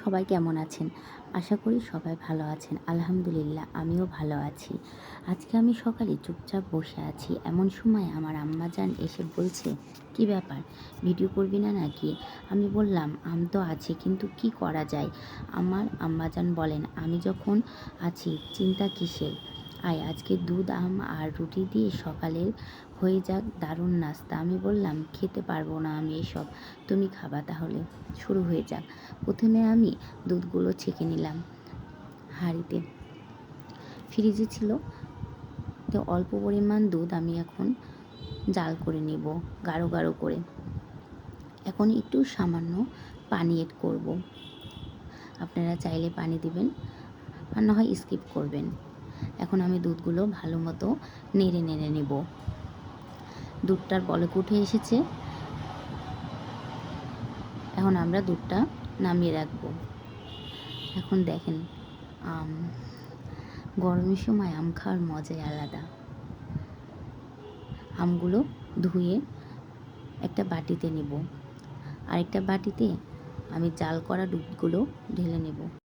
সবাই কেমন আছেন? আশা করি সবাই ভালো আছেন। আলহামদুলিল্লাহ, আমিও ভালো আছি। আজকে আমি সকালে চুপচাপ বসে আছি। এমন সময় আমার আম্মাজান এসে বলছে, কি ব্যাপার? ভিডিও করবি না নাকি? আমি বললাম, আম তো আছে, কিন্তু কি করা যায়? আমার আম্মাজান বলেন, আমি যখন আছি, চিন্তা কিসের? আয়, আজকে দুধ, আম আর রুটি দিয়ে সকালের হয়ে যাক দারুণ নাস্তা। আমি বললাম, খেতে পারব না আমি এসব। তুমি খাবা তাহলে। শুরু হয়ে যাক। প্রথমে আমি দুধগুলো ছেঁকে নিলাম হাঁড়িতে। ফ্রিজে ছিল তো অল্প পরিমাণ দুধ আমি এখন জাল করে নেব, গাঢ় গাঢ় করে। এখন একটু সামান্য পানি এড করব। আপনারা চাইলে পানি দিবেন, আর না হয় স্কিপ করবেন। এখন আমি দুধগুলো ভালো মতো নেড়ে নেড়ে নেব। দুধটার বলক উঠে এসেছে। এখন আমরা দুধটা নামিয়ে রাখব। এখন দেখেন, আম, গরমের সময় আম খাওয়ার মজাই আলাদা। আমগুলো ধুয়ে একটা বাটিতে নেব। আরেকটা বাটিতে আমি জাল করা দুধগুলো ঢেলে নেব।